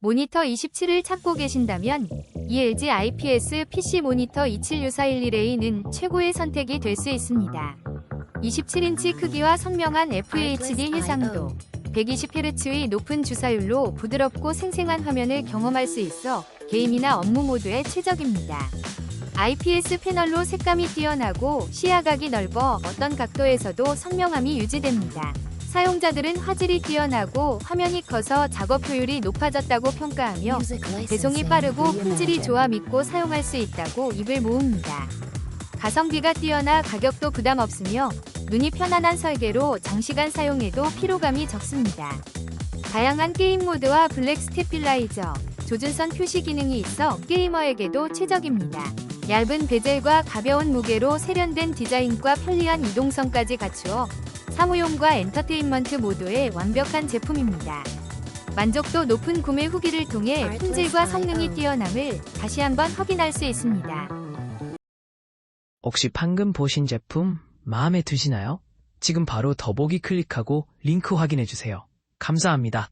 모니터 27을 찾고 계신다면 이 LG IPS PC 모니터 276411A는 최고의 선택이 될 수 있습니다. 27인치 크기와 선명한 FHD 해상도, 120Hz의 높은 주사율로 부드럽고 생생한 화면을 경험할 수 있어 게임이나 업무 모드에 최적입니다. IPS 패널로 색감이 뛰어나고 시야각이 넓어 어떤 각도에서도 선명함이 유지됩니다. 사용자들은 화질이 뛰어나고 화면이 커서 작업 효율이 높아졌다고 평가하며 배송이 빠르고 품질이 좋아 믿고 사용할 수 있다고 입을 모읍니다. 가성비가 뛰어나 가격도 부담 없으며 눈이 편안한 설계로 장시간 사용해도 피로감이 적습니다. 다양한 게임 모드와 블랙 스테필라이저, 조준선 표시 기능이 있어 게이머에게도 최적입니다. 얇은 베젤과 가벼운 무게로 세련된 디자인과 편리한 이동성까지 갖추어 사무용과 엔터테인먼트 모두의 완벽한 제품입니다. 만족도 높은 구매 후기를 통해 품질과 성능이 뛰어남을 다시 한번 확인할 수 있습니다. 혹시 방금 보신 제품 마음에 드시나요? 지금 바로 더보기 클릭하고 링크 확인해 주세요. 감사합니다.